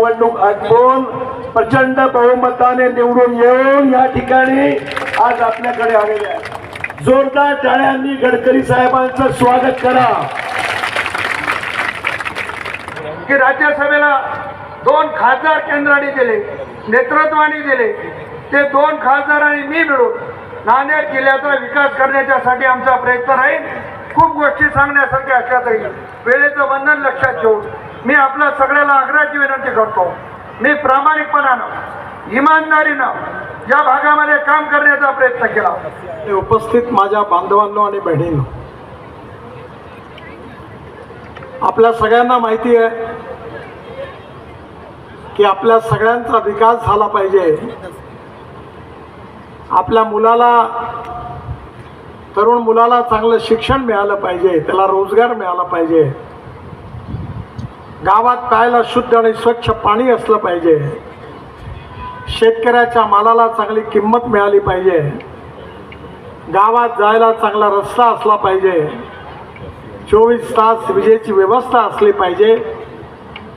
निवडणूक आटपून प्रचंड बहुमताने निवडून येऊन या ठिकाणी आज आपल्याकडे आलेले आहे जोरदार टाळ्यांनी गडकरी साहेबांचं स्वागत करा. की राज्यसभेला दोन खासदार केंद्राने दिले नेतृत्वाने दिले ते दोन खासदार आणि मी मिळून नांदेड जिल्ह्याचा विकास करण्याच्यासाठी आमचा प्रयत्न राहील. खूप गोष्टी सांगण्यासारख्या असल्या तरी वेळेचं बंधन लक्षात घेऊन मी आपल्या सगळ्याला आग्रहाची विनंती करतो. मी प्रामाणिकपणानं इमानदारीनं या भागामध्ये काम करण्याचा प्रयत्न केला. उपस्थित माझ्या बांधवांनो आणि बहिणींनो आपल्या सगळ्यांना माहिती आहे की आपल्या सगळ्यांचा विकास झाला पाहिजे. आपल्या मुलाला तरुण मुलाला चांगलं शिक्षण मिळालं पाहिजे त्याला रोजगार मिळाला पाहिजे. गावात प्यायला शुद्ध आणि स्वच्छ पाणी असलं पाहिजे. शेतकऱ्याच्या मालाला चांगली किंमत मिळाली पाहिजे. गावात जायला चांगला रस्ता असला पाहिजे. चोवीस तास विजेची व्यवस्था असली पाहिजे.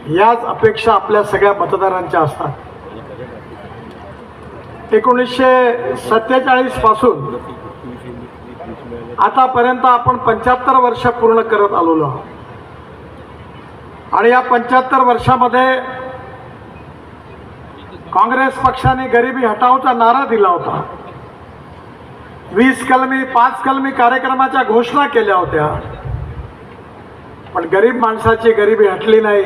याच अपेक्षा आपल्या सगळ्या मतदारांच्या असतात. एकोणीसशे सत्तेचाळीसपासून आतापर्यंत आपण पंच्याहत्तर वर्ष पूर्ण करत आलेलो आहोत. आणि या पंच्याहत्तर वर्षामध्ये काँग्रेस पक्षाने गरिबी हटावचा नारा दिला होता. वीस कलमी पाच कलमी कार्यक्रमाच्या घोषणा केल्या होत्या. पण गरीब माणसाची गरिबी हटली नाही.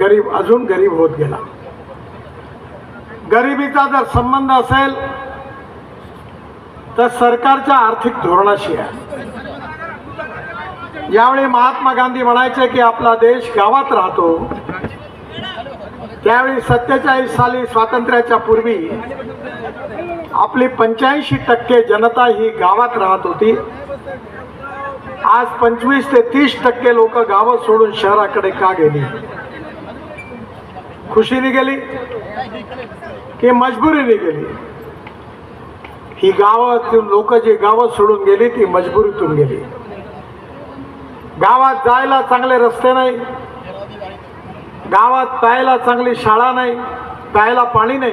गरीब अजून गरीब होत गेला. गरिबीचा जर संबंध असेल तर सरकारच्या आर्थिक धोरणाशी आहे. यावेळी महात्मा गांधी म्हणायचे की आपला देश गावात राहतो. त्यावेळी सत्तेचाळीस साली स्वातंत्र्याच्या पूर्वी आपली पंच्याऐंशी टक्के जनता ही गावात राहत होती. आज पंचवीस ते तीस टक्के लोक गावं सोडून शहराकडे का गेली? खुशीने गेली की मजबुरीने गेली? ही गावातून लोक जी गावं सोडून गेली ती मजबुरीतून गेली. गावात जायला चांगले रस्ते नाही. गावात प्यायला चांगली शाळा नाही. प्यायला पाणी नाही.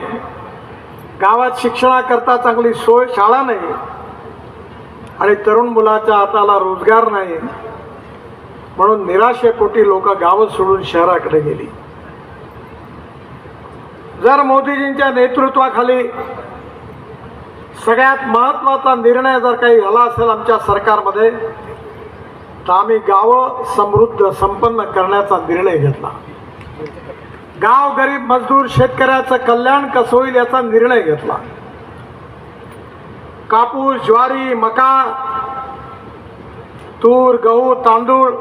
गावात शिक्षणाकरता चांगली सोय शाळा नाही. आणि तरुण मुलाच्या हाताला रोजगार नाही. म्हणून निराशेपोटी लोक गावं सोडून शहराकडे गेली. जर मोदीजींच्या नेतृत्वाखाली सगळ्यात महत्त्वाचा निर्णय जर काही झाला असेल आमच्या सरकारमध्ये तर आम्ही गावं समृद्ध संपन्न करण्याचा निर्णय घेतला. गाव गरीब मजदूर शेतकऱ्याचं कल्याण कसं होईल याचा निर्णय घेतला. कापूस ज्वारी मका तूर गहू तांदूळ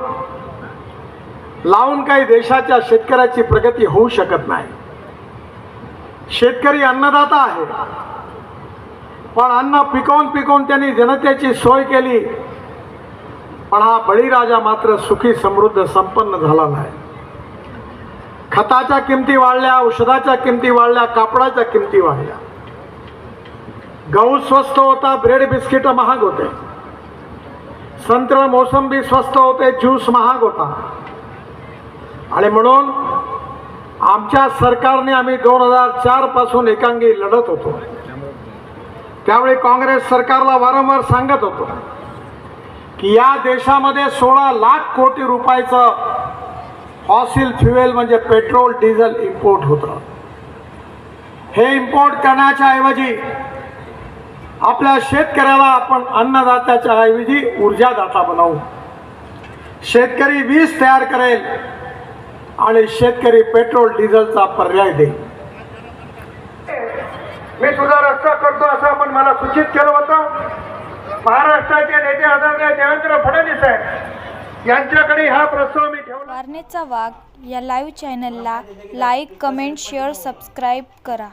लावून काही देशाच्या शेतकऱ्याची प्रगती होऊ शकत नाही. शेतकरी अन्नदाता आहे. पण अन्न पिकवून पिकवून त्यांनी जनतेची सोय केली. पण हा बळीराजा मात्र सुखी समृद्ध संपन्न झाला नाही. खताच्या किमती वाढल्या औषधाच्या किमती वाढल्या कापडाच्या किमती वाढल्या. गहू स्वस्त होता ब्रेड बिस्किट महाग होते. संत्र मोसंबी स्वस्त होते ज्यूस महाग होता. आणि म्हणून आमच्या सरकारने आम्ही दोन हजार चारपासून एकांगी लढत होतो. त्यावेळी काँग्रेस सरकारला वारंवार सांगत होतो. की या देशामध्ये सोळा लाख कोटी रुपयाचं फॉसिल फ्युएल म्हणजे पेट्रोल डिझेल इम्पोर्ट होतं. हे इम्पोर्ट करण्याच्या ऐवजी आपल्या शेतकऱ्याला आपण अन्नदात्याच्या ऐवजी ऊर्जादाता बनवू. शेतकरी वीज तयार करेल आणि शेतकरी पेट्रोल डिझेलचा पर्याय देईल. मी तुझा रस्ता करतो असं आपण मला सूचित केलं होतं. महाराष्ट्राचे नेते आदरणीय देवेंद्र फडणवीस आहेत यांच्याकडे हा प्रस्ताव मी ठेवला. वारणेचा वाघ या लाईव्ह चॅनलला लाईक कमेंट शेअर सबस्क्राईब करा.